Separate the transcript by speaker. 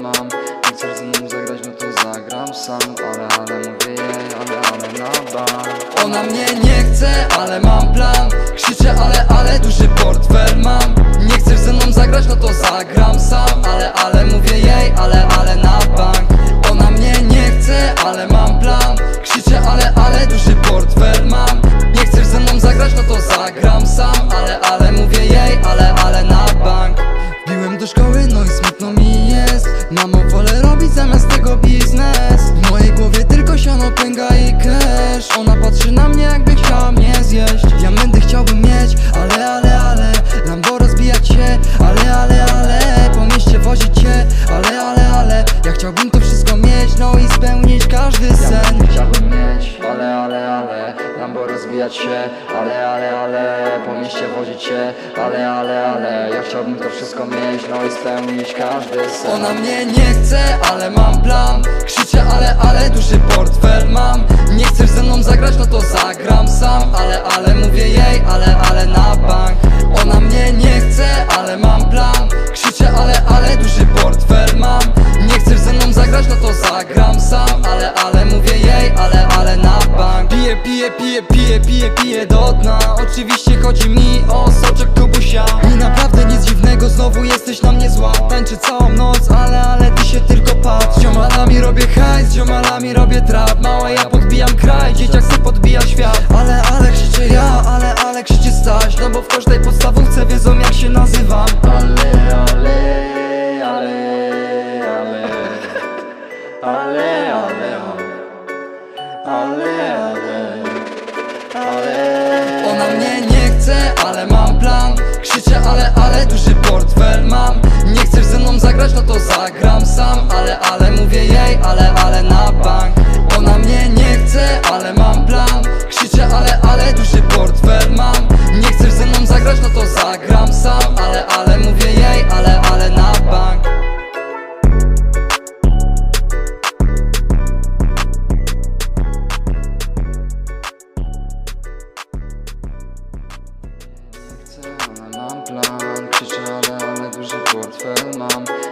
Speaker 1: mam. Nie chcesz ze mną zagrać, no to zagram sam. Ale, ale mówię jej, ale, ale na bank.
Speaker 2: Ona mnie Się, ale, ale, ale Po mieście wozić
Speaker 1: się, ale, ale, ale Ja chciałbym to wszystko mieć, no i spełnić każdy sen.
Speaker 2: Ona mnie nie chce, ale mam plan. Krzyczę, ale, ale duży portfel Piję, piję, piję, piję, piję, do dna. Oczywiście chodzi mi o soczek kubusia I naprawdę nic dziwnego, znowu jesteś na mnie zła. Tańczę całą noc, ale, ale ty się tylko patrz. Ziomalami robię hajs, ziomalami robię trap. Mała ja podbijam kraj, dzieciak se podbija świat. Ale, ale krzyczę ja, ale, ale krzyczy Staś. No bo w każdej podstawówce wiedzą jak się nazywam.
Speaker 1: Ale, ale, ale Ale, ale, ale, ale, ale
Speaker 2: Ona mnie nie chce, ale mam plan. Krzyczę, ale, ale duży portfel mam. Nie chcesz ze mną zagrać, no to zagram sam. Ale, ale mówię jej, ale, ale na bank for mom.